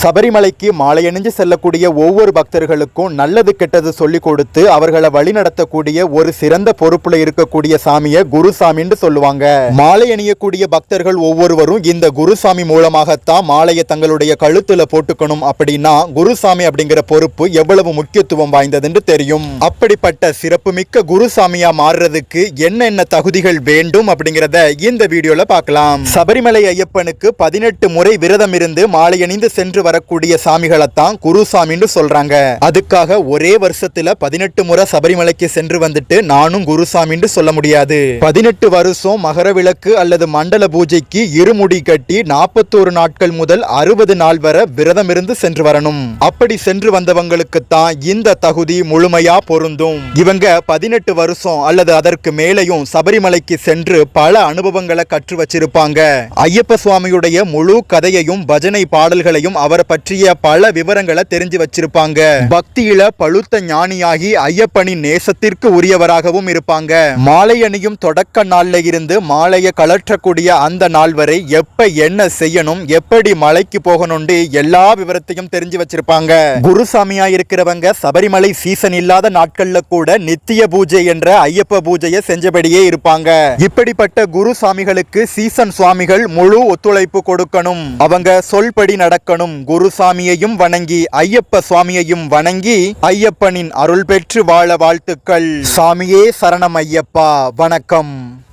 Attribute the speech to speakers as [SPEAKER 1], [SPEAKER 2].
[SPEAKER 1] சபரிமலைக்கு மாலை அணிஞ்சு செல்லக்கூடிய ஒவ்வொரு பக்தர்களுக்கும் நல்லது கெட்டது சொல்லிக் கொடுத்து அவர்களை வழி நடத்தக்கூடிய ஒரு சிறந்த பொறுப்புல இருக்கக்கூடிய சாமியை குருசாமின்னு சொல்லுவாங்க. மாலை அணியக்கூடிய பக்தர்கள் ஒவ்வொருவரும் இந்த குருசாமி மூலமாகத்தான் மாலையை தங்களுடைய கழுத்துல போட்டுக்கணும் அப்படின்னா குருசாமி அப்படிங்கிற பொறுப்பு எவ்வளவு முக்கியத்துவம் வாய்ந்ததுன்னு தெரியும். அப்படிப்பட்ட சிறப்புமிக்க குருசாமியா மாறுறதுக்கு என்னென்ன தகுதிகள் வேண்டும் அப்படிங்கிறத இந்த வீடியோல பார்க்கலாம். சபரிமலை ஐயப்பனுக்கு பதினெட்டு முறை விரதம் இருந்து மாலை அணிந்து சென்று வரக்கூடிய சாமிகளைத்தான் குருசாமின்னு சொல்றாங்க. அதுக்காக ஒரே வருஷத்துல பதினெட்டு முறை சபரிமலைக்கு சென்று வந்துட்டு நானும் குருசாமின்னு சொல்ல முடியாது. பதினெட்டு வருஷம் மகர விளக்கு அல்லது மண்டல பூஜைக்கு இருமுடி கட்டி நாற்பத்தோரு நாட்கள் முதல் அறுபது நாள் வரை விரதம் இருந்து சென்று வரணும். அப்படி சென்று வந்தவங்களுக்கு தான் இந்த தகுதி முழுமையா பொருந்தும். இவங்க பதினெட்டு வருஷம் அல்லது அதற்கு மேலையும் சபரிமலைக்கு சென்று பல அனுபவங்களை கற்று வச்சிருப்பாங்க. ஐயப்ப சுவாமியுடைய முழு கதையையும் பஜனை பாடல்களையும் அவர் அவரை பற்றிய பல விவரங்களை தெரிஞ்சு வச்சிருப்பாங்க. பக்தியில பழுத்த ஞானியாகி ஐயப்பனின் நேசத்திற்கு உரியவராகவும் இருப்பாங்க. மாலை அணியும் தொடக்க நாள்ல இருந்து மாலையை கலற்றக்கூடிய அந்த நாள் வரை எப்ப என்ன செய்யணும் எப்படி மலைக்கு போகணும்னு எல்லா விவரத்தையும் தெரிஞ்சு வச்சிருப்பாங்க. குருசாமியா இருக்கிறவங்க சபரிமலை சீசன் இல்லாத நாட்கள்ல கூட நித்திய பூஜை என்ற ஐயப்ப பூஜையை செஞ்சபடியே இருப்பாங்க. இப்படிப்பட்ட குரு சாமிகளுக்கு சீசன் சுவாமிகள் முழு ஒத்துழைப்பு கொடுக்கணும். அவங்க சொல்படி நடக்கணும். குருசாமியையும் வணங்கி ஐயப்ப சுவாமியையும் வணங்கி ஐயப்பனின் அருள் பெற்று வாழ வாழ்த்துக்கள். சாமியே சரணம் ஐயப்பா. வணக்கம்.